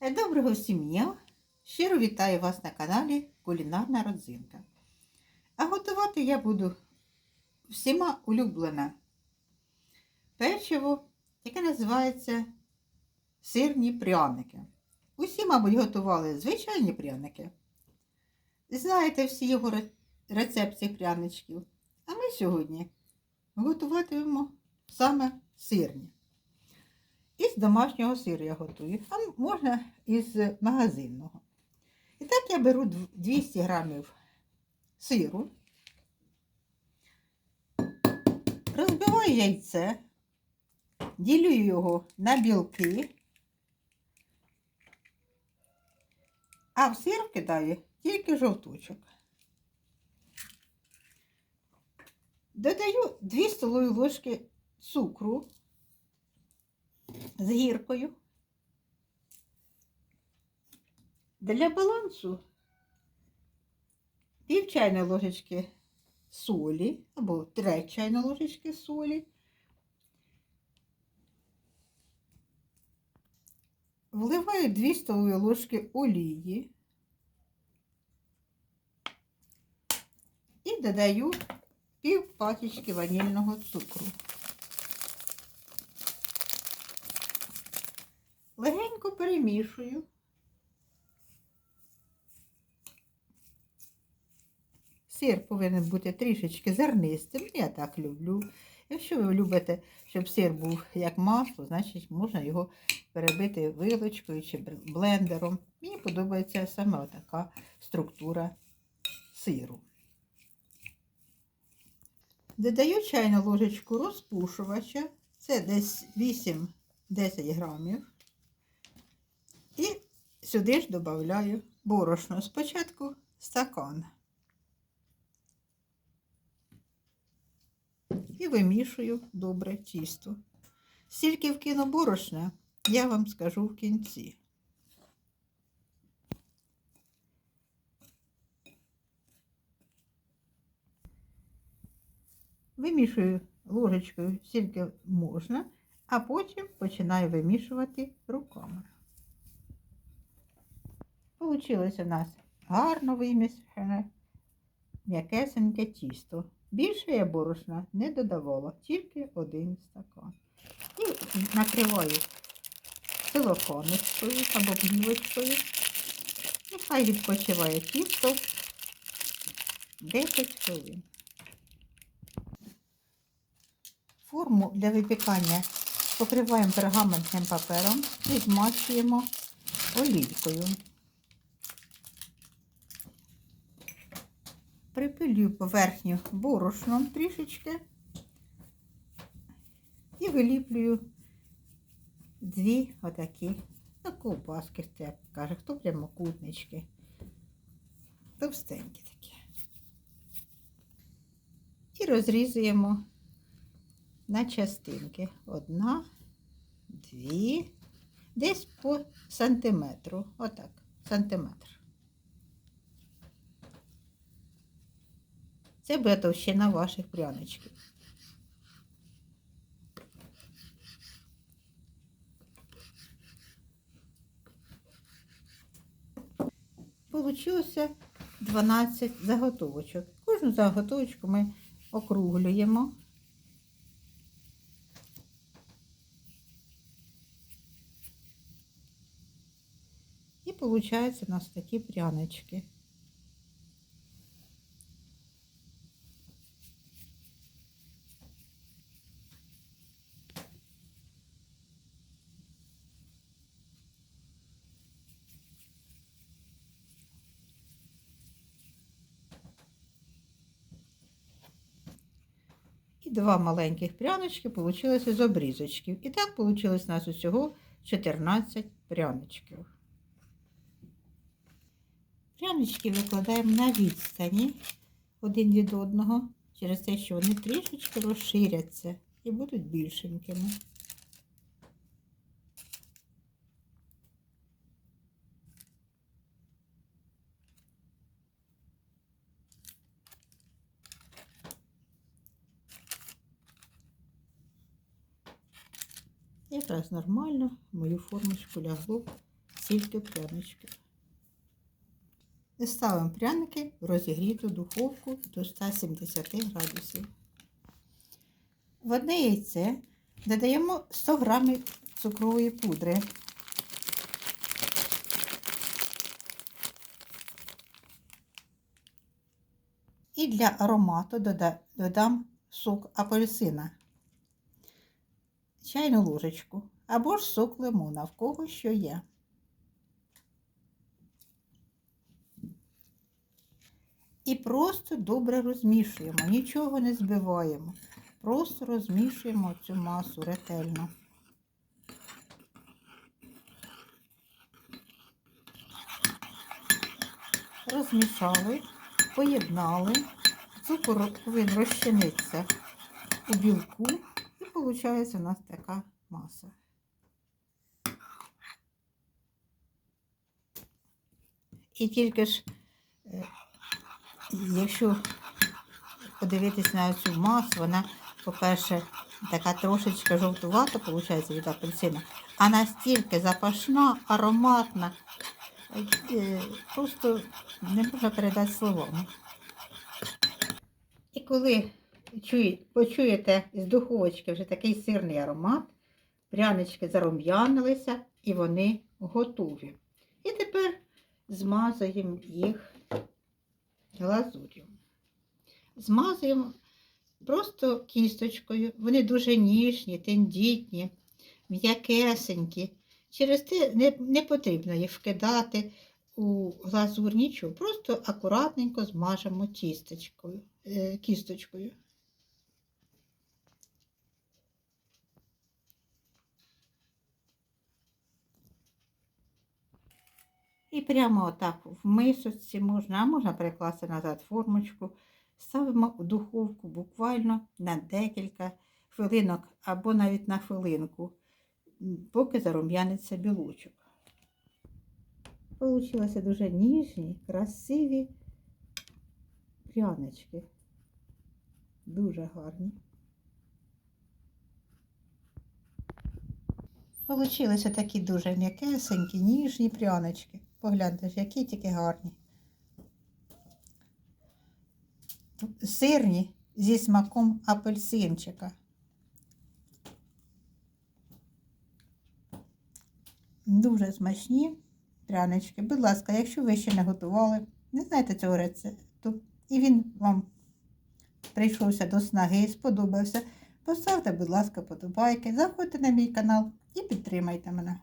Доброго всім дня! Щиро вітаю вас на каналі Кулінарна родзинка. А готувати я буду всіма улюблене печиво, яке називається сирні пряники. Усі, мабуть, готували звичайні пряники. Знаєте всі його ре- рецепт цих пряничків. А ми сьогодні готуватимемо саме сирні. Із домашнього сиру я готую, а можна із магазинного. І так я беру 200 грамів сиру, розбиваю яйце, ділю його на білки, а в сир кидаю тільки жовточок. Додаю 2 столові ложки цукру з гіркою. Для балансу пів чайної ложечки солі або треть чайної ложечки солі. Вливаю 2 столові ложки олії і додаю пів пачечки ванільного цукру. Легенько перемішую. Сир повинен бути трішечки зернистим, я так люблю. Якщо ви любите, щоб сир був як масло, значить можна його перебити вилочкою чи блендером. Мені подобається саме така структура сиру. Додаю чайну ложечку розпушувача, це десь 8-10 грамів. Сюди ж додаю борошно. Спочатку стакан. І вимішую добре тісто. Стільки вкину борошна, я вам скажу в кінці. Вимішую ложечкою стільки можна, а потім починаю вимішувати руками. Получилось у нас гарно вимішане, м'якесеньке тісто. Більше я борошна не додавала, тільки один стакан. І накриваю силоконочкою або плівочкою. Нехай відпочиває тісто 10 хвилин. Форму для випікання покриваємо пергаментним папером і змащуємо олійкою. Припилюю поверхню борошном трішечки і виліплюю дві отакі, ну, ковбаски, як каже, хто прямокутнички. Товстенькі такі. І розрізуємо на частинки. Одна, дві, десь по сантиметру. Отак, сантиметр. Це буде товщина ваших пряничків. Получилося 12 заготовочок. Кожну заготовочку ми округлюємо. І виходить у нас такі прянички. І два маленьких пряночки получилися з обрізочків. І так вийшло у нас усього 14 пряночків. Пряночки викладаємо на відстані один від одного, через те, що вони трішечки розширяться і будуть більшенькими. Якраз нормально мою формочку лягло стільки пряничків. І ставимо пряники в розігріту духовку до 170 градусів. В одне яйце додаємо 100 грамів цукрової пудри. І для аромату додам сок апельсина, чайну ложечку або ж сок лимона, в кого що є. І просто добре розмішуємо, нічого не збиваємо. Просто розмішуємо цю масу ретельно. Розмішали, поєднали, цукор повинен розчинитися у білку, виходить у нас така маса. І тільки ж, якщо подивитись на цю масу, вона, по-перше, така трошечки жовтувата, виходить, від апельсина, а настільки запашна, ароматна, е, просто не можна передати словами. І коли почуєте з духовочки вже такий сирний аромат, прянички зарум'янилися і вони готові. І тепер змазуємо їх глазур'ю. Змазуємо просто кісточкою. Вони дуже ніжні, тендітні, м'якесенькі. Через те не, не потрібно їх вкидати у глазур нічого. Просто акуратненько змажемо тісточкою, е, кісточкою. І прямо отак в мисочці можна, а можна перекласти назад формочку. Ставимо у духовку буквально на декілька хвилинок або навіть на хвилинку, поки зарум'яниться білочок. Получилися дуже ніжні, красиві прянички. Дуже гарні. Получилися такі дуже м'якесенькі, ніжні прянички. Погляньте, які тільки гарні. Сирні зі смаком апельсинчика. Дуже смачні прянички. Будь ласка, якщо ви ще не готували, не знаєте цього рецепту, і він вам прийшовся до снаги, сподобався, поставте, будь ласка, подобайки, заходьте на мій канал і підтримайте мене.